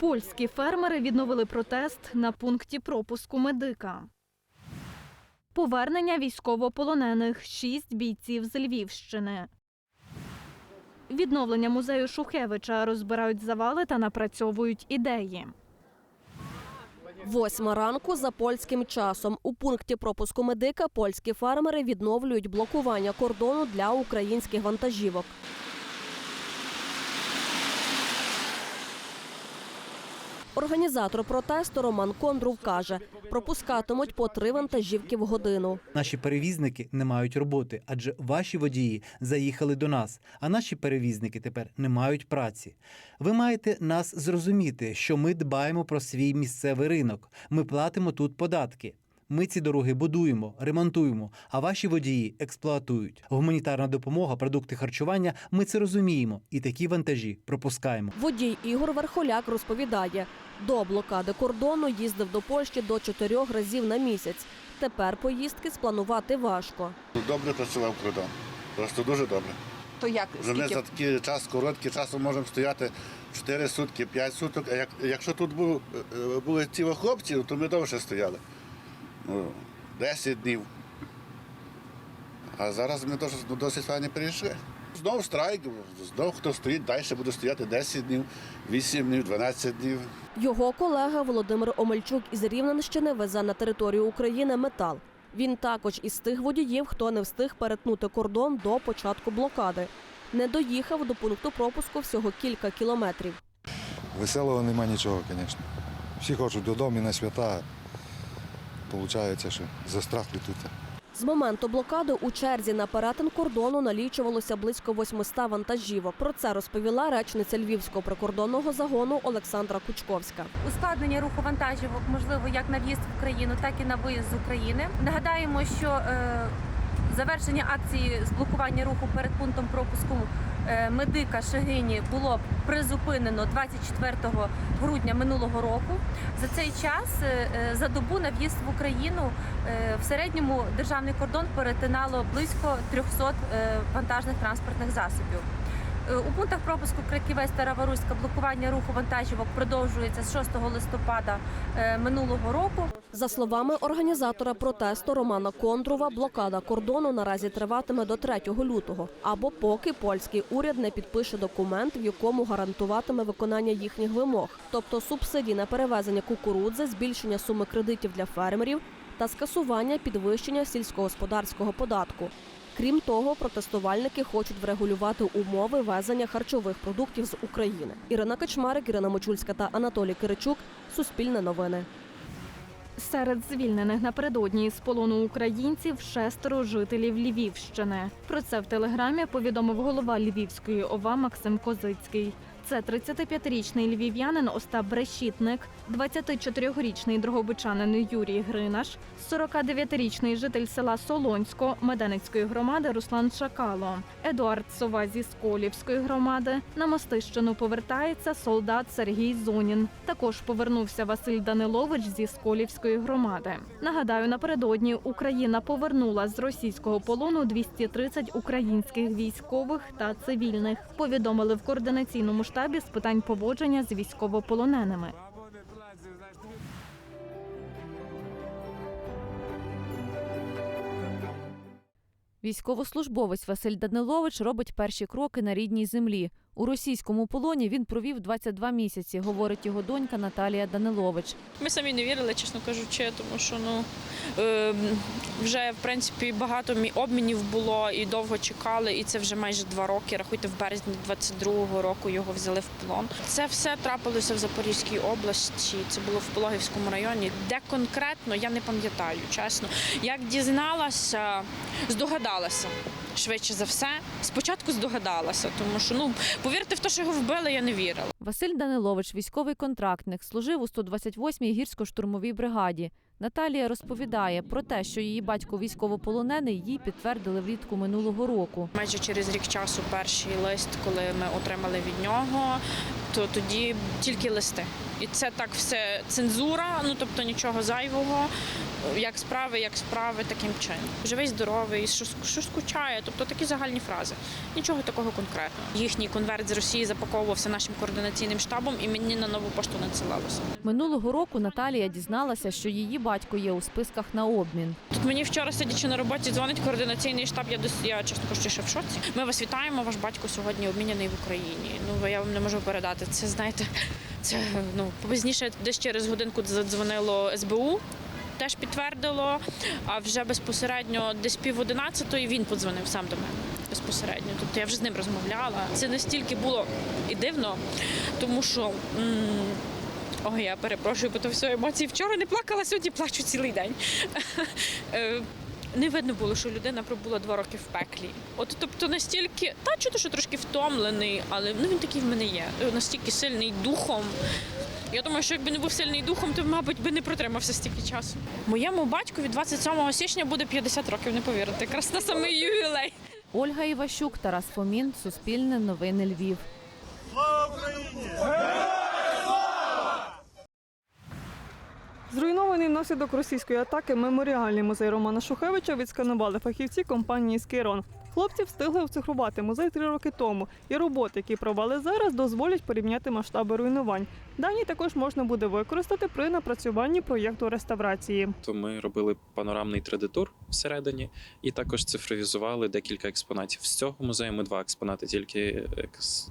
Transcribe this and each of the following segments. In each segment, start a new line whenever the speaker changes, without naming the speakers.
Польські фермери відновили протест на пункті пропуску медика. Повернення військовополонених шість бійців з Львівщини. Відновлення музею Шухевича розбирають завали та напрацьовують ідеї.
Восьма ранку за польським часом у пункті пропуску медика польські фермери відновлюють блокування кордону для українських вантажівок. Організатор протесту Роман Кондрув каже, пропускатимуть по три вантажівки в годину.
Наші перевізники не мають роботи, адже ваші водії заїхали до нас, а наші перевізники тепер не мають праці. Ви маєте нас зрозуміти, що ми дбаємо про свій місцевий ринок. Ми платимо тут податки. Ми ці дороги будуємо, ремонтуємо, а ваші водії експлуатують. Гуманітарна допомога, продукти харчування. Ми це розуміємо і такі вантажі пропускаємо.
Водій Ігор Верхоляк розповідає, до блокади кордону їздив до Польщі до чотирьох разів на місяць. Тепер поїздки спланувати важко.
Добре працював кордон. Просто дуже добре.
То як
Вже
скільки?
за такий час, короткий часом можемо стояти 4 сутки, 5 суток. А як, якщо тут е, були ці хлопці, то ми довше стояли. Ну, 10 днів. А зараз ми досить, файно перейшли. Знову страйк, знову хто стоїть, далі буде стояти 10 днів, 8 днів, 12 днів.
Його колега Володимир Омельчук із Рівненщини везе на територію України метал. Він також із тих водіїв, хто не встиг перетнути кордон до початку блокади. Не доїхав до пункту пропуску всього кілька кілометрів.
Веселого нема нічого, звісно. Всі хочуть додому і на свята. Получається, що застрахли тут.
З моменту блокади у черзі на перетин кордону налічувалося близько 800 вантажівок. Про це розповіла речниця Львівського прикордонного загону Олександра Кучковська.
ускладнення руху вантажівок можливо як на в'їзд в Україну, так і на виїзд з України. Нагадаємо, що е, завершення акції з блокування руху перед пунктом пропуску медика Шагині було призупинено 24 грудня минулого року. За цей час е, е, за добу на в'їзд в Україну е, в середньому державний кордон перетинало близько 300 е, вантажних транспортних засобів. Е, У пунктах пропуску Криківець та Раваруська блокування руху вантажівок продовжується з 6 листопада е, минулого року.
За словами організатора протесту Романа Кондрова, блокада кордону наразі триватиме до 3 лютого, або поки польський уряд не підпише документ, в якому гарантуватиме виконання їхніх вимог, тобто субсидій на перевезення кукурудзи, збільшення суми кредитів для фермерів та скасування підвищення сільськогосподарського податку. Крім того, протестувальники хочуть врегулювати умови везення харчових продуктів з України. Ірина Качмарик, Ірина Мочульська та Анатолій Киричук. Суспільне новини.
Серед звільнених напередодні з полону українців шестеро жителів Львівщини. Про це в телеграмі повідомив голова Львівської ОВА Максим Козицький. Це 35-річний львів'янин Остап Брешітник, 24-річний дрогобичанин Юрій Гринаш, 49-річний житель села Солонсько Меденицької громади Руслан Шакало, Едуард Сова зі Сколівської громади. На Мостищину повертається солдат Сергій Зонін. Також повернувся Василь Данилович зі Сколівської громади. Нагадаю, напередодні Україна повернула з російського полону 230 українських військових та цивільних. Повідомили в координаційному штабі з питань поводження з військовополоненими.
Військовослужбовець Василь Данилович робить перші кроки на рідній землі. У російському полоні він провів 22 місяці, говорить його донька Наталія Данилович.
Ми самі не вірили, чесно кажучи, тому що ну е, вже в принципі багато мі- обмінів було і довго чекали, і це вже майже два роки. Рахуйте, в березні 22-го року його взяли в полон. Це все трапилося в Запорізькій області. Це було в Пологівському районі. Де конкретно я не пам'ятаю, чесно. Як дізналася, здогадалася. Швидше за все, спочатку здогадалася, тому що ну повірте в те, що його вбили, я не вірила.
Василь Данилович, військовий контрактник, служив у 128-й гірсько-штурмовій бригаді. Наталія розповідає про те, що її батько військовополонений, їй підтвердили влітку минулого року.
Майже через рік часу перший лист, коли ми отримали від нього, то тоді тільки листи. І це так все цензура, ну тобто нічого зайвого. як справи, як справи, таким чином. Живий, здоровий, що, що скучає, тобто такі загальні фрази. Нічого такого конкретного. Їхній конверт з Росії запаковувався нашим координаційним штабом і мені на нову пошту надсилалося.
Минулого року Наталія дізналася, що її батько є у списках на обмін.
Тут мені вчора сидячи на роботі, дзвонить координаційний штаб. Я дос- я чесно кажучи, ще в шоці. Ми вас вітаємо. Ваш батько сьогодні обміняний в Україні. Ну я вам не можу передати. Це знаєте, це ну пізніше десь через годинку задзвонило СБУ. Теж підтвердило, а вже безпосередньо десь пів одинадцятої він подзвонив сам до мене безпосередньо. Тобто я вже з ним розмовляла. Це настільки було і дивно, тому що м, ой, я перепрошую, бо то все емоції. Вчора не плакала, сьогодні плачу цілий день. Не видно було, що людина пробула два роки в пеклі. От тобто настільки, та чути, що трошки втомлений, але ну він такий в мене є. Настільки сильний духом. Я думаю, що якби не був сильний духом, то, мабуть, би не протримався стільки часу. Моєму батькові 27 січня буде 50 років, не повірите. Якраз на самий ювілей.
Ольга Іващук, Тарас Фомін, Суспільне новини Львів.
Зруйнований внаслідок російської атаки меморіальний музей Романа Шухевича відсканували фахівці компанії Скейрон. Хлопці встигли оцифрувати музей три роки тому, і роботи, які провели зараз, дозволять порівняти масштаби руйнувань. Дані також можна буде використати при напрацюванні проєкту реставрації.
То ми робили панорамний 3D-тур всередині і також цифровізували декілька експонатів. З цього музею ми два експонати тільки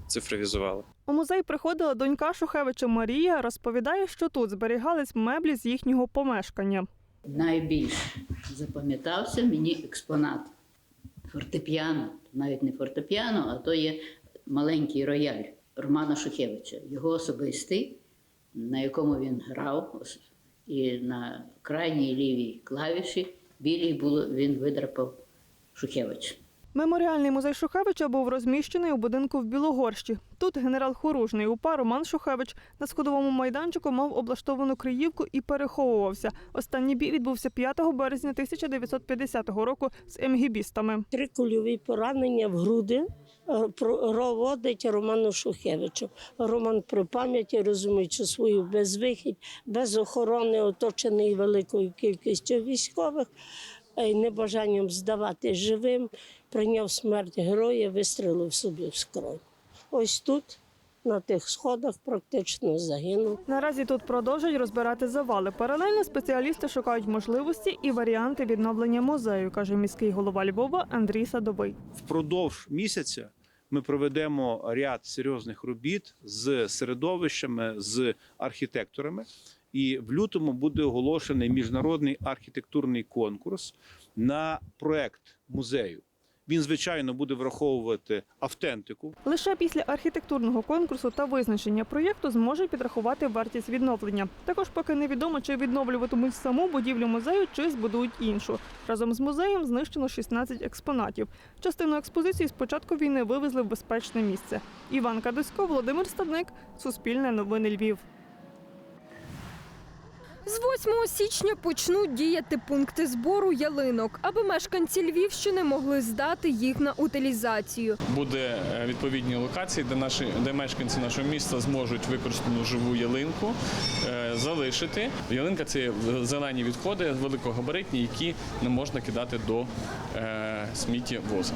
цифровізували.
У музей приходила донька Шухевича Марія. Розповідає, що тут зберігались меблі з їхнього помешкання.
Найбільш запам'ятався мені експонат фортепіано, навіть не фортепіано, а то є маленький рояль Романа Шухевича, його особистий, на якому він грав, і на крайній лівій клавіші білій було він видрапав Шухевич.
Меморіальний музей Шухевича був розміщений у будинку в Білогорщі. Тут генерал Хоружний УПА Роман Шухевич на сходовому майданчику мав облаштовану криївку і переховувався. Останній бій відбувся 5 березня 1950 року з емгібістами.
Три кульові поранення в груди е, проводить Роману Шухевичу. Роман при пам'яті, розуміючи свою безвихідь, без охорони, оточений великою кількістю військових, е, небажанням здавати живим, прийняв смерть героя, вистрелив собі в скронь. Ось тут, на тих сходах, практично загинув.
Наразі тут продовжують розбирати завали. Паралельно спеціалісти шукають можливості і варіанти відновлення музею, каже міський голова Львова Андрій Садовий.
впродовж місяця ми проведемо ряд серйозних робіт з середовищами, з архітекторами. І в лютому буде оголошений міжнародний архітектурний конкурс на проект музею. Він, звичайно, буде враховувати автентику,
Лише після архітектурного конкурсу та визначення проєкту зможуть підрахувати вартість відновлення. Також поки невідомо, чи відновлюватимуть саму будівлю музею, чи збудують іншу. Разом з музеєм знищено 16 експонатів. Частину експозиції з початку війни вивезли в безпечне місце. Іван Кадусько, Володимир Стадник, Суспільне новини Львів.
З 8 січня почнуть діяти пункти збору ялинок, аби мешканці Львівщини могли здати їх на утилізацію.
Буде е, відповідні локації, де наші де мешканці нашого міста зможуть використану живу ялинку е, залишити. Ялинка це зелені відходи великогабаритні, які не можна кидати до е, сміттєвоза.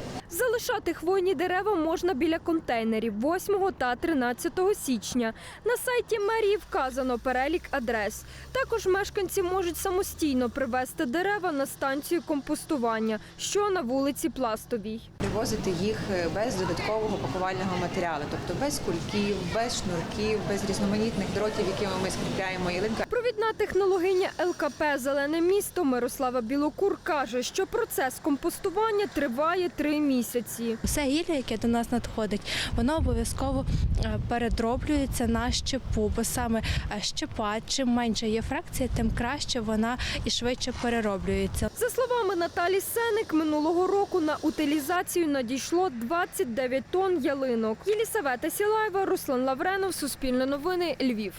Залишати хвойні дерева можна біля контейнерів 8 та 13 січня. На сайті мерії вказано перелік адрес. Також мешканці можуть самостійно привезти дерева на станцію компостування, що на вулиці Пластовій.
Привозити їх е, без додаткового пакувального матеріалу, тобто без кульків, без шнурків, без різноманітних дротів, якими ми скріпляємо ялинка.
Провідна технологиня ЛКП Зелене місто Мирослава Білокур каже, що процес компостування триває три місяці.
Все гілля, яке до нас надходить, воно обов'язково е, передроблюється на щепу, бо саме е, щепа, чим менше є фракція, тим краще вона і швидше перероблюється.
За словами Наталі Сеник, минулого року на утилізацію надійшло 29 тонн ялинок. Єлісавета Сілаєва, Руслан Лавренов, Суспільне новини, Львів.